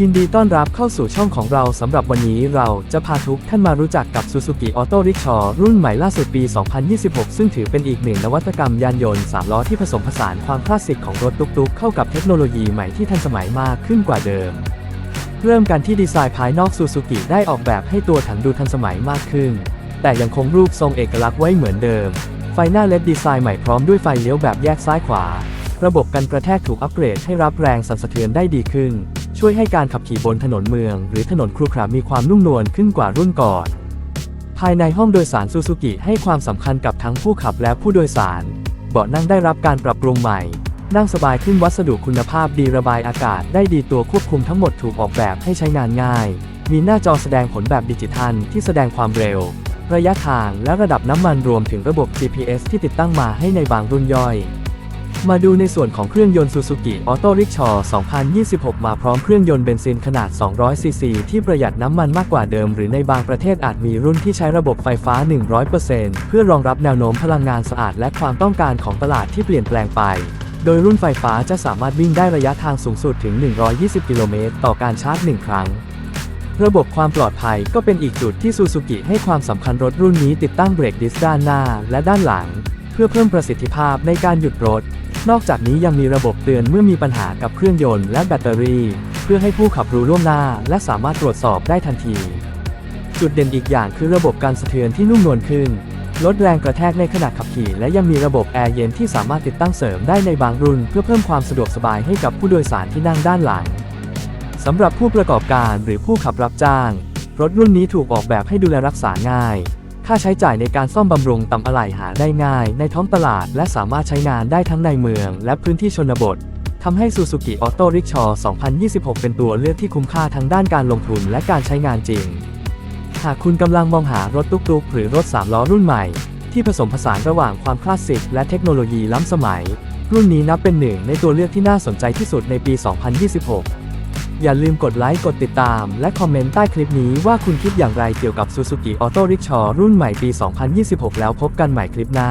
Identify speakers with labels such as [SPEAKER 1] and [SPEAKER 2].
[SPEAKER 1] ยินดีต้อนรับเข้าสู่ช่องของเราสำหรับวันนี้เราจะพาทุกท่านมารู้จักกับ Suzuki Auto Rickshaw รุ่นใหม่ล่าสุดปี 2026 ซึ่งถือเป็นอีกหนึ่งนวัตกรรมยานยนต์3ล้อที่ผสมผสานความคลาสสิกของรถตุ๊กๆ เข้ากับเทคโนโลยีใหม่ที่ทันสมัยมากขึ้นกว่าเดิม เริ่มกันที่ดีไซน์ภายนอก Suzuki ได้ออกแบบให้ตัวถังดูทันสมัยมากขึ้น แต่ยังคงรูปทรงเอกลักษณ์ไว้เหมือนเดิม ไฟหน้าเลดดีไซน์ใหม่พร้อมด้วยไฟเลี้ยวแบบแยกซ้ายขวา ระบบกันกระแทกถูกอัปเกรดให้รับแรงสั่นสะเทือนได้ดีขึ้น ช่วยให้การขับขี่บนถนนเมือง หรือถนนครุขระมีความนุ่มนวลขึ้นกว่ารุ่นก่อน ภายในห้องโดยสารซูซูกิให้ความสำคัญกับทั้งผู้ขับและผู้โดยสาร เบาะนั่งได้รับการปรับปรุงใหม่ นั่งสบายขึ้นวัสดุคุณภาพดีระบายอากาศได้ดีตัวควบคุมทั้งหมดถูกออกแบบให้ใช้งานง่าย มีหน้าจอแสดงผลแบบดิจิทัลที่แสดงความเร็ว ระยะทางและระดับน้ำมันรวมถึงระบบ GPS ที่ติดตั้งมาให้ในบางรุ่นย่อย มาดูในส่วนของเครื่องยนต์ Suzuki Auto Rickshaw 2026 มาพร้อมเครื่องยนต์เบนซินขนาด 200 ซีซี ที่ประหยัดน้ำมันมากกว่าเดิม หรือในบางประเทศอาจมีรุ่นที่ใช้ระบบไฟฟ้า 100%เพื่อรองรับแนวโน้มพลังงานสะอาดและความต้องการของตลาดที่เปลี่ยนแปลงไปโดยรุ่นไฟฟ้าจะสามารถวิ่งได้ระยะทางสูงสุดถึง 120 กิโลเมตรต่อการชาร์จ 1 ครั้ง ระบบความปลอดภัยก็เป็นอีกจุดที่ซูซูกิให้ความสำคัญรถรุ่นนี้ติดตั้งเบรกดิสด้านหน้าและด้านหลัง เพื่อเพิ่มประสิทธิภาพในการหยุดรถ นอกจากนี้ยังมีระบบเตือนเมื่อมีปัญหากับเครื่องยนต์และแบตเตอรี่ เพื่อให้ผู้ขับรู้ล่วงหน้า และสามารถตรวจสอบได้ทันที จุดเด่นอีกอย่างคือระบบการสะเทือนที่นุ่มนวลขึ้น ลดแรงกระแทกในขณะขับขี่ และยังมีระบบแอร์เย็นที่สามารถติดตั้งเสริมได้ในบางรุ่น เพื่อเพิ่มความสะดวกสบายให้กับผู้โดยสารที่นั่งด้านหลังสำหรับผู้ประกอบการหรือผู้ขับรับจ้าง รถรุ่นนี้ถูกออกแบบให้ดูแลรักษาง่าย ค่าใช้จ่ายในการซ่อมบำรุงต่ำอะไหล่หาได้ง่าย ในท้องตลาด และสามารถใช้งานได้ทั้งในเมือง และพื้นที่ชนบททำให้ Suzuki Auto Rickshaw 2026 เป็นตัวเลือกที่คุ้มค่าทั้งด้านการลงทุนและการใช้งานจริง หากคุณกำลังมองหารถตุ๊กๆ หรือรถ 3 ล้อรุ่นใหม่ ที่ผสมผสานระหว่างความคลาสสิกและเทคโนโลยีล้ำสมัย รุ่นนี้นับเป็นหนึ่งในตัวเลือกที่น่าสนใจที่สุดในปี 2026 อย่าลืมกดไลค์ กดติดตาม และคอมเมนต์ใต้คลิปนี้ว่าคุณคิดอย่างไรเกี่ยวกับ Suzuki Auto Rickshaw รุ่นใหม่ปี 2026 แล้วพบกันใหม่คลิปหน้า